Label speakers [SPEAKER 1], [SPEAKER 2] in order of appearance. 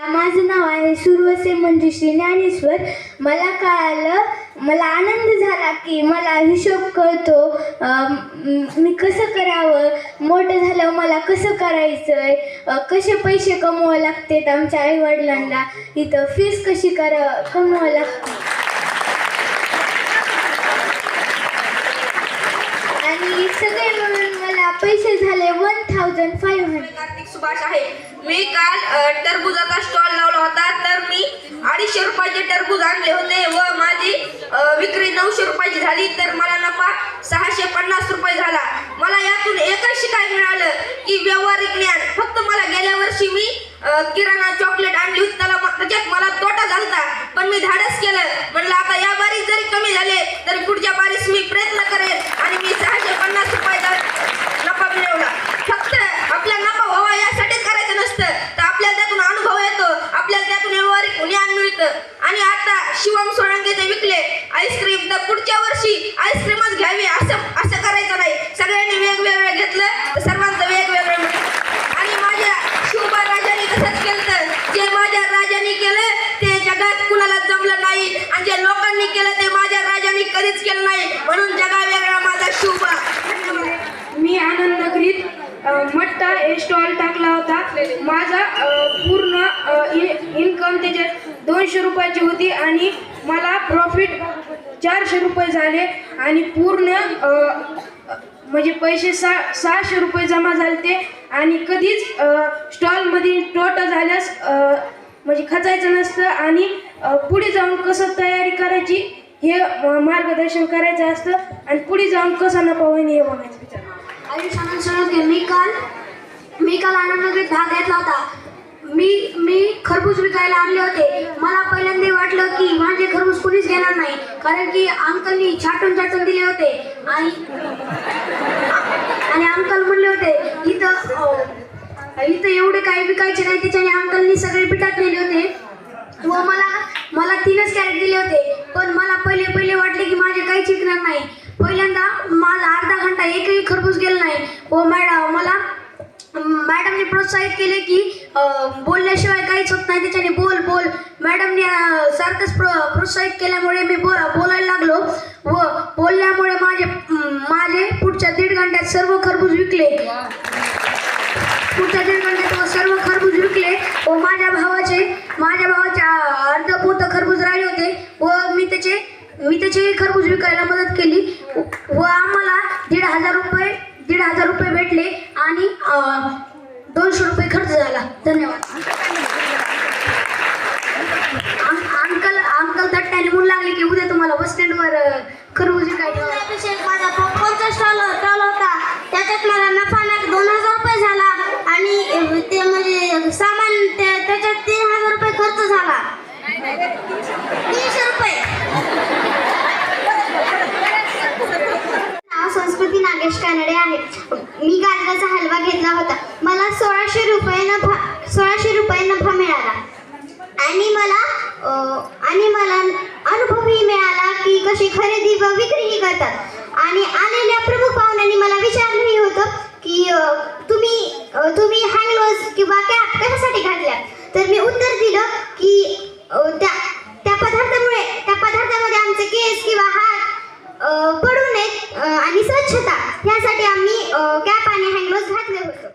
[SPEAKER 1] माझं नाव आहे सुरवसे मंजुश्री ज्ञानेश्वर. मला कळालं मला आनंद झाला की मला हिशोब कळतो मी कसं करावं? मोठं झालं मला कसं करायचं आहे कसे पैसे कमवावं लागतात आमच्या आईवडिलांना? इथं फीस कशी करा कमवावं लागते? आणि सगळे मिळून मला पैसे झाले one thousand five
[SPEAKER 2] Kartik Subhash आहे. मी काल टरबुजाचा स्टॉल लावला होता. तर मी अडीचशे रुपयाचे टरबूज आणले होते व माझी विक्री नऊशे रुपयाची झाली. तर मला नफा सहाशे पन्नास रुपये झाला. मला यातून एकच शिकाय मिळालं की व्यावहारिक ज्ञान. फक्त मला गेल्या वर्षी मी किराणा चॉकलेट आणली होती. त्याला त्याच्यात मला तोटा झाला पण मी धाडस केलं. म्हणलं आता या नाही आणि जे लोकांनी केलं ते माझ्या राजाने कधीच केलं नाही. म्हणून जगा वेगळा माझा शिवबा
[SPEAKER 3] मी आनंद नगरीत मट्टा हे स्टॉल टाकला होता. माझा पूर्ण इन्कम त्याच्यात दोनशे रुपयाची होती आणि मला प्रॉफिट चारशे रुपये झाले आणि पूर्ण म्हणजे पैसे सा सहाशे रुपये जमा झाले ते आणि कधीच स्टॉलमध्ये तोटा झाल्यास म्हणजे खचायचं नसतं आणि पुढे जाऊन कसं तयारी करायची हे मार्गदर्शन करायचं असतं. आणि पुढे जाऊन कसं नफा होईल हे बघायचं विचार.
[SPEAKER 4] आयुष आनंद मी काल मी काल आनंदनगरीत भाग घेतला होता. मी मी खरबूज विकायला आणले होते. मला पहिल्यांदा वाटलं की माझे खरबूज कुणीच घेणार नाही. कारण की अंकलनी छाटून छाटून दिले होते. आणि आणि अंकल म्हणले होते इथं हो, इथं एवढे काही विकायचे नाही. त्याच्याने अंकलनी सगळे पिठात नेले होते. व मला मला तीनच कॅरेट दिले होते पण मला पहिले पहिले वाटले की माझे काही चिकणार नाही. पहिल्यांदा माझा अर्धा घंटा एकही खरबूज गेला नाही. व मॅडम मला मॅडमने प्रोत्साहित केले की बोलल्याशिवाय काहीच होत नाही त्याच्याने बोल बोल. मॅडमने सारखंच प्रो प्रोत्साहित केल्यामुळे मी बो बोलायला लागलो. व बोलल्यामुळे माझे माझे पुढच्या दीड घंट्यात सर्व खरबूज विकले. पुढच्या दीड घंट्यात सर्व खरबूज विकले. व माझ्या भावाचे माझ्या भावाचे अं, अर्ध पोत खरबूज राहिले होते व मी त्याचे मी त्याची खरबूज विकायला मदत केली. व आम्हाला दीड हजार रुपये दीड हजार रुपये भेटले आणि दोनशे रुपये खर्च झाला. धन्यवाद. अंकल अंकल दट्ट्याने म्हणून लागले की उद्या तुम्हाला बस स्टँडवर खरबूज विकायचं माझा पॉपकॉर्नचा स्टॉल स्टॉल होता. त्याच्यात मला नफा ना दोन हजार रुपये झाला. आणि ते म्हणजे सामान कानडे आहे मी गाजराचा हलवा घेतला होता. मला सोळाशे रुपये नफा सोळाशे रुपये नफा मिळाला. आणि मला आणि मला अनुभवही मिळाला की कशी खरेदी व विक्रीही करतात. आणि आलेल्या प्रमुख पाहुण्यांनी मला विचारलंही होतं की तुम्ही तुम्ही हँडग्लोज किंवा कॅप कशासाठी घातल्या? तर मी उत्तर दिलं की त्या त्या
[SPEAKER 5] पदार्थामुळे त्या पदार्थामध्ये आमचे केस किंवा हात पडू नयेत आणि स्वच्छता. यासाठी आम्ही कॅप आणि हँडवॉश घातले होतो.